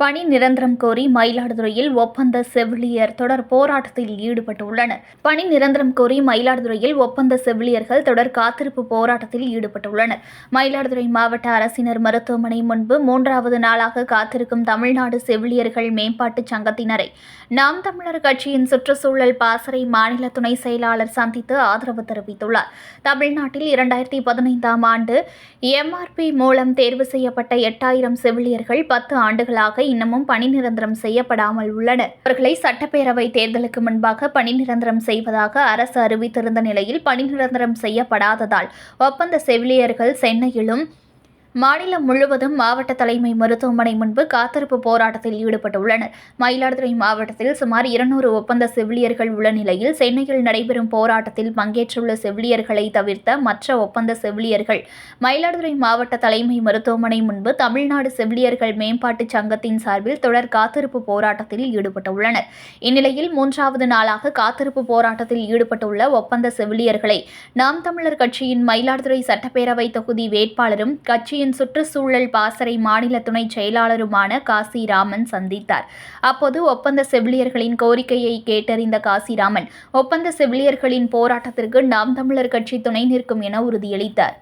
பணி நிரந்தரம் கோரி மயிலாடுதுறையில் ஒப்பந்த செவிலியர் தொடர் போராட்டத்தில் ஈடுபட்டுள்ளனர். பணி நிரந்தரம் கோரி மயிலாடுதுறையில் ஒப்பந்த செவிலியர்கள் தொடர் காத்திருப்பு போராட்டத்தில் ஈடுபட்டுள்ளனர். மயிலாடுதுறை மாவட்ட அரசினர் மருத்துவமனை முன்பு மூன்றாவது நாளாக காத்திருக்கும் தமிழ்நாடு செவிலியர்கள் மேம்பாட்டுச் சங்கத்தினரை நாம் தமிழர் கட்சியின் சுற்றுச்சூழல் பாசறை மாநில துணை செயலாளர் சந்தித்து ஆதரவு தெரிவித்துள்ளார். தமிழ்நாட்டில் இரண்டாயிரத்தி பதினைந்தாம் ஆண்டு எம்ஆர்பி மூலம் தேர்வு செய்யப்பட்ட எட்டாயிரம் செவிலியர்கள் பத்து ஆண்டுகளாக இன்னமும் பணி நிரந்தரம் செய்யப்படாமல் உள்ளனர் அவர்களை சட்டப்பேரவை தேர்தலுக்கு முன்பாக பணி நிரந்தரம் செய்வதாக அரசு அறிவித்திருந்த நிலையில் பணி நிரந்தரம் செய்யப்படாததால் ஒப்பந்த செவிலியர்கள் சென்னையிலும் மாநிலம் முழுவதும் மாவட்ட தலைமை மருத்துவமனை முன்பு காத்திருப்பு போராட்டத்தில் ஈடுபட்டுள்ளனர். மயிலாடுதுறை மாவட்டத்தில் சுமார் இருநூறு ஒப்பந்த செவிலியர்கள் உள்ள நிலையில் சென்னையில் நடைபெறும் போராட்டத்தில் பங்கேற்றுள்ள செவிலியர்களை தவிர்த்த மற்ற ஒப்பந்த செவிலியர்கள். மயிலாடுதுறை மாவட்ட தலைமை மருத்துவமனை முன்பு தமிழ்நாடு செவிலியர்கள் மேம்பாட்டுச் சங்கத்தின் சார்பில் தொடர் காத்திருப்பு போராட்டத்தில் ஈடுபட்டுள்ளனர். இந்நிலையில் மூன்றாவது நாளாக காத்திருப்பு போராட்டத்தில் ஈடுபட்டுள்ள ஒப்பந்த செவிலியர்களை நாம் தமிழர் கட்சியின் மயிலாடுதுறை சட்டப்பேரவை தொகுதி வேட்பாளரும் கட்சியின் கட்சியின் சுற்றுச்சூழல் பாசறை மாநில துணை செயலாளருமான காசிராமன் சந்தித்தார். அப்போது ஒப்பந்த செவிலியர்களின் கோரிக்கையை கேட்டறிந்த காசிராமன் ஒப்பந்த செவிலியர்களின் போராட்டத்திற்கு நாம் தமிழர் கட்சி துணை நிற்கும் என உறுதியளித்தார்.